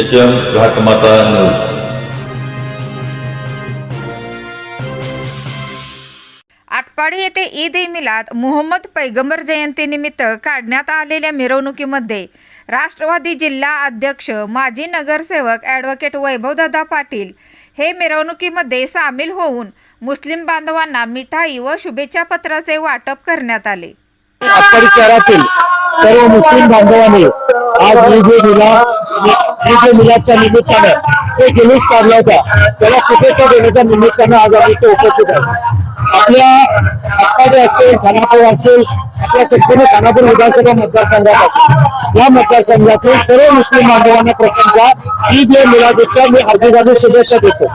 H M Ghatmata news. Atpadi येथे ईद ए मिलाद मोहम्मद पैगंबर जयंतीनिमित्त काढण्यात आलेल्या मिरवणुकीमध्ये राष्ट्रवादी जिल्हा अध्यक्ष माजी नगरसेवक ॲडव्होकेट वैभवदादा पाटील हे मिरवणुकीमध्ये सामील होऊन मुस्लिम बांधवांना मिठाई व शुभेच्छा पत्राचे वाटप करण्यात आले. आटपाडी सर्व मुस्लिम बांधवांनी आज ईद ए मिलाद ईद मिलादच्या ते जुलूस काढला होता. त्याला शुभेच्छा देण्याच्या आज आम्ही इथे उपस्थित आहे आपल्या संपूर्ण विधानसभा मतदारसंघात असेल. या मतदारसंघातील सर्व मुस्लिम बांधवांना प्रथमतः ईद ए मिलादच्या मी हार्दिक शुभेच्छा देतो.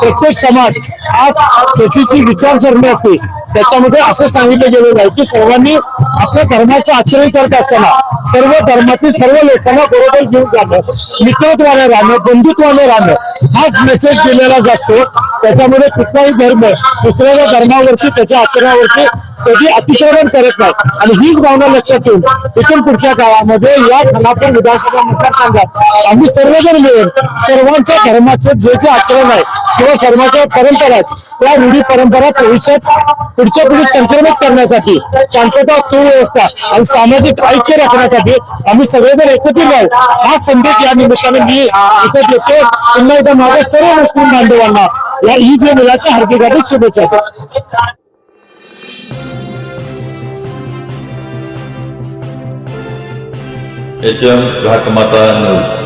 प्रत्येक समाज आज त्याची जी विचारसरणी असते. त्याच्यामध्ये असं सांगितलं गेलेलं आहे की सर्वांनी आपल्या धर्माचं आचरण करत असताना सर्व धर्मातील सर्व लोकांना बरोबर घेऊन जाणं मित्रत्वाने राहणं बंधुत्वाने राहणं हाच मेसेज दिलेला असतो त्याच्यामुळे कुठलाही धर्म दुसऱ्या धर्मावरती त्याच्या आचरणावरती कधी अतिक्रमण करत नाही. आणि हीच भावना लक्षात ठेवून इथून पुढच्या काळामध्ये या खानापूर विधानसभा मतदारसंघात आम्ही सर्वजण मिळून सर्वांच्या धर्माचं जे जे आचरण आहे किंवा धर्माच्या परंपरा त्या रूढी परंपरा भविष्यात पुढच्या पिढी संक्रमित करण्यासाठी शांतता सुव्यवस्था आणि सामाजिक ऐक्य राखण्यासाठी आम्ही सगळेजण एकत्रित राहू हा संदेश या निमित्ताने मी इथे देतो. पुन्हा एकदा माझ्या सर्व मुस्लिम बांधवांना या ईद या मुलाच्या हार्दिक हार्दिक शुभेच्छा. H M Ghatmata news